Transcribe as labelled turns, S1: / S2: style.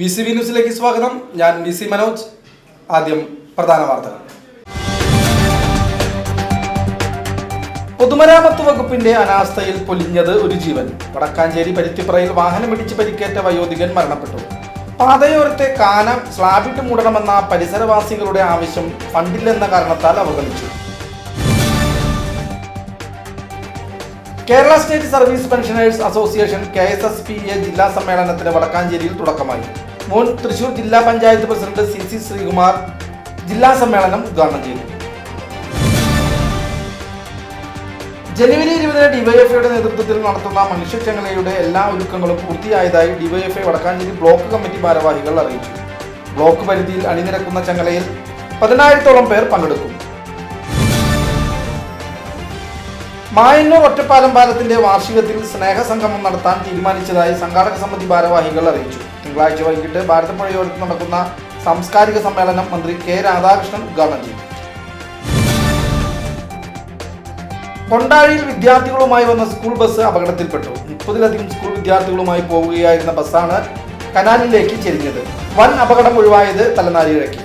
S1: V C V ന്യൂസിലേക്ക് സ്വാഗതം. ഞാൻ വി സി മനോജ്. ആദ്യം പ്രധാന വാർത്തകൾ. പൊതുമരാമത്ത് വകുപ്പിന്റെ അനാസ്ഥയിൽ പൊലിഞ്ഞത് ഒരു ജീവൻ. വടക്കാഞ്ചേരി പരുത്തിപ്പുറയിൽ വാഹനമിടിച്ച് പരിക്കേറ്റ വയോധികൻ മരണപ്പെട്ടു. പാതയോരത്തെ കാന സ്ലാബിട്ട് മൂടണമെന്ന പരിസരവാസികളുടെ ആവശ്യം ഫണ്ടില്ലെന്ന കാരണത്താൽ അവഗണിച്ചു. Kerala state service pensioners association K S S P A ജില്ലാ സമ്മേളനത്തിന് വടക്കാഞ്ചേരിയിൽ തുടക്കമായി. മുൻ തൃശൂർ ജില്ലാ panchayat president C C Sreekumar ജില്ലാ സമ്മേളനം ഉദ്ഘാടനം ചെയ്തു. ജനുവരി ഇരുപതിന് ഡിവൈഎഫ്ഐയുടെ നേതൃത്വത്തിൽ നടത്തുന്ന മനുഷ്യച്ചങ്ങലയുടെ എല്ലാ ഒരുക്കങ്ങളും പൂർത്തിയായതായി ഡിവൈഎഫ്ഐ വടക്കാഞ്ചേരി ബ്ലോക്ക് കമ്മിറ്റി ഭാരവാഹികൾ അറിയിച്ചു. ബ്ലോക്ക് പരിധിയിൽ അണിനിരക്കുന്ന ചങ്ങലയിൽ പതിനായിരത്തോളം പേർ പങ്കെടുക്കും. മായന്നൂർ ഒറ്റപ്പാലം പാലത്തിന്റെ വാർഷികത്തിൽ സ്നേഹസംഗമം നടത്താൻ തീരുമാനിച്ചതായി സംഘാടക സമിതി ഭാരവാഹികൾ അറിയിച്ചു. തിങ്കളാഴ്ച വൈകിട്ട് ഭാരതപ്പുഴയോരത്ത് നടക്കുന്ന സാംസ്കാരിക സമ്മേളനം മന്ത്രി കെ രാധാകൃഷ്ണൻ ഉദ്ഘാടനം ചെയ്തു. കൊണ്ടാഴിയിൽ വിദ്യാർത്ഥികളുമായി വന്ന സ്കൂൾ ബസ് അപകടത്തിൽപ്പെട്ടു. മുപ്പതിലധികം സ്കൂൾ വിദ്യാർത്ഥികളുമായി പോവുകയായിരുന്ന ബസ്സാണ് കനാലിലേക്ക് ചെരിഞ്ഞത്. വൻ അപകടം ഒഴിവായത് തലനാരിഴയ്ക്ക്